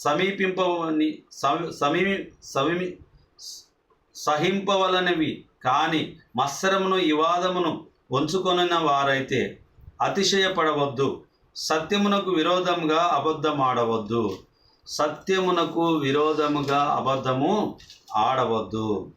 సమీపింపవని సమీ సమీ సహింపవలనివి కాని మత్సరమును వివాదమును ఉంచుకొనిన వారైతే అతిశయపడవద్దు. సత్యమునకు విరోధముగా అబద్ధమాడవద్దు. సత్యమునకు విరోధముగా అబద్ధము ఆడవద్దు.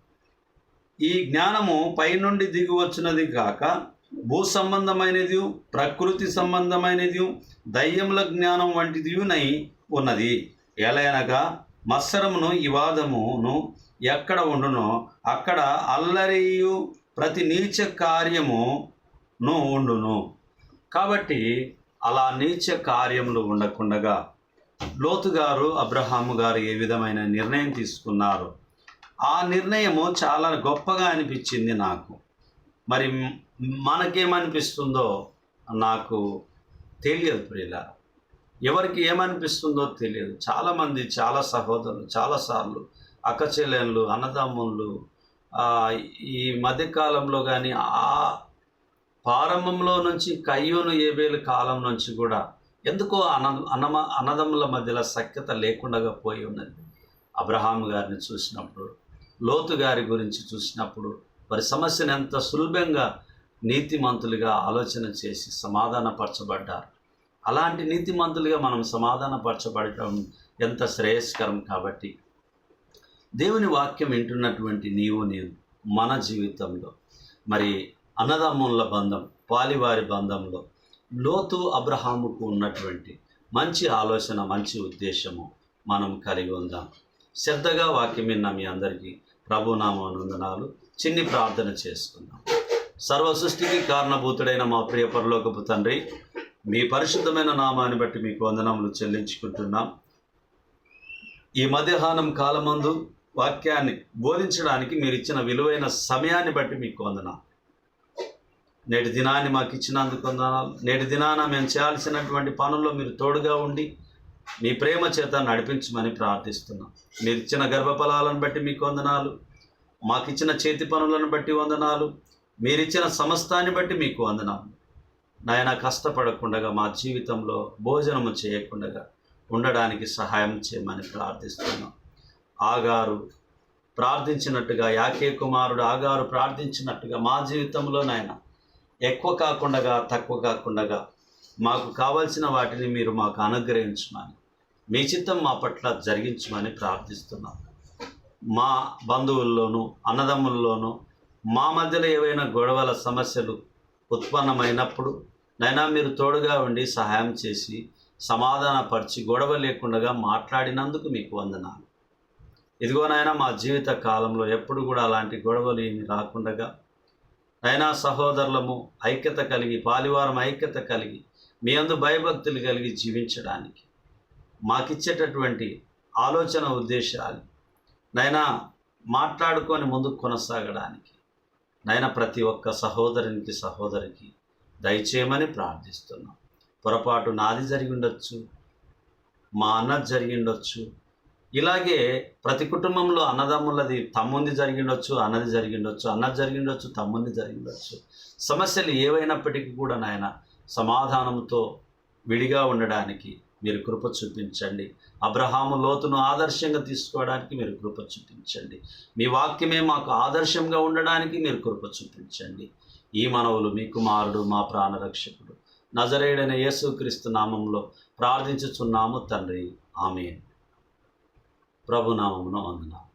ఈ జ్ఞానము పైనుండి దిగివచ్చినది కాక భూ సంబంధమైనది ప్రకృతి సంబంధమైనది దయ్యముల జ్ఞానం వంటిదియునై ఉన్నది. ఎలయనగా మత్సరమును వివాదమును ఎక్కడ ఉండునో అక్కడ అల్లరియు ప్రతి నీచ కార్యమును ఉండును. కాబట్టి అలా నీచ కార్యములు ఉండకుండగా లోతు గారు అబ్రహాము గారు ఏ విధమైన నిర్ణయం తీసుకున్నారు? ఆ నిర్ణయము చాలా గొప్పగా అనిపించింది నాకు. మరి మనకేమనిపిస్తుందో నాకు తెలియదు ప్రియుల ఎవరికి ఏమనిపిస్తుందో తెలియదు. చాలామంది చాలా సహోదరులు చాలాసార్లు అక్కచెల్లెళ్ళు అన్నదమ్ముళ్ళు ఈ మధ్యకాలంలో కానీ ఆ ప్రారంభంలో నుంచి కయ్యోను ఏబేలు కాలం నుంచి కూడా ఎందుకో అన అన్నమ అన్నదమ్ముల మధ్యలో సఖ్యత లేకుండా పోయి ఉన్నది. అబ్రహాం గారిని చూసినప్పుడు లోతు గారి గురించి చూసినప్పుడు వారి సమస్యను ఎంత సులభంగా నీతిమంతులుగా ఆలోచన చేసి సమాధానపరచబడ్డారు. అలాంటి నీతిమంతులుగా మనం సమాధానపరచబడటం ఎంత శ్రేయస్కరం కాబట్టి దేవుని వాక్యం వింటున్నటువంటి నీవు నేను మన జీవితంలో మరి అన్నదమ్ముల బంధం పాలివారి బంధంలో లోతు అబ్రహాముకు ఉన్నటువంటి మంచి ఆలోచన మంచి ఉద్దేశము మనం కలిగి ఉందాం. శ్రద్ధగా వాక్యం విన్న మీ అందరికీ ప్రభునామానందనాలు చిన్ని ప్రార్థన చేసుకుందాం. సర్వ సృష్టికి కారణభూతుడైన మా ప్రియ పరలోకపు తండ్రి మీ పరిశుద్ధమైన నామాన్ని బట్టి మీకు వందనములు చెల్లించుకుంటున్నాం. ఈ మధ్యాహ్నం కాలమందు వాక్యాన్ని బోధించడానికి మీరు ఇచ్చిన విలువైన సమయాన్ని బట్టి మీకు వందనాలు. నేటి దినాన్ని మాకు ఇచ్చినందుకు వందనాలు. నేటి దినాన మేము చేయాల్సినటువంటి పనుల్లో మీరు తోడుగా ఉండి మీ ప్రేమ చేత నడిపించమని ప్రార్థిస్తున్నాం. మీరు ఇచ్చిన గర్భఫలాలను బట్టి మీకు వందనాలు. మాకు ఇచ్చిన చేతి పనులను బట్టి వందనాలు. మీరిచ్చిన సమస్తాన్ని బట్టి మీకు వందనాలు. నాయన కష్టపడకుండా మా జీవితంలో భోజనము చేయకుండా ఉండడానికి సహాయం చేయమని ప్రార్థిస్తున్నాం. ఆగారు ప్రార్థించినట్టుగా యాకే కుమారుడు ఆగారు ప్రార్థించినట్టుగా మా జీవితంలో నాయన ఎక్కువ కాకుండా తక్కువ కాకుండా మాకు కావలసిన వాటిని మీరు మాకు అనుగ్రహించమని మీ చిత్తం మా పట్ల జరిగించమని ప్రార్థిస్తున్నాం. మా బంధువుల్లోనూ అన్నదమ్ముల్లోనూ మా మధ్యలో ఏవైనా గొడవల సమస్యలు ఉత్పన్నమైనప్పుడు నైనా మీరు తోడుగా ఉండి సహాయం చేసి సమాధానపరిచి గొడవ లేకుండా మాట్లాడినందుకు మీకు వందనాలు. ఇదిగోనైనా మా జీవిత కాలంలో ఎప్పుడు కూడా అలాంటి గొడవలు ఏమి రాకుండగా అయినా సహోదరులము ఐక్యత కలిగి పాలివారం ఐక్యత కలిగి మీ అందు భయభక్తులు కలిగి జీవించడానికి మాకిచ్చేటటువంటి ఆలోచన ఉద్దేశాలు నైనా మాట్లాడుకొని ముందుకు కొనసాగడానికి నైనా ప్రతి ఒక్క సహోదరునికి సహోదరికి దయచేయమని ప్రార్థిస్తున్నాం. పొరపాటు నాది జరిగి ఉండొచ్చు మా అన్నది జరిగి ఉండొచ్చు. ఇలాగే ప్రతి కుటుంబంలో అన్నదమ్ములది తమ్ముంది జరిగిండొచ్చు అన్నది జరిగిండొచ్చు అన్నది జరిగిండొచ్చు తమ్ముంది జరిగిండొచ్చు సమస్యలు ఏవైనప్పటికీ కూడా నాయన సమాధానంతో విడిగా ఉండడానికి మీరు కృప చూపించండి. అబ్రహాము లోతును ఆదర్శంగా తీసుకోవడానికి మీరు కృప చూపించండి. మీ వాక్యమే మాకు ఆదర్శంగా ఉండడానికి మీరు కృప చూపించండి. ఈ మనవులు మీ కుమారుడు మా ప్రాణరక్షకుడు. నజరేయుడైన యేసుక్రీస్తు నామంలో ప్రార్థించుచున్నాము తండ్రి. ఆమె ప్రభునామమును వందనాము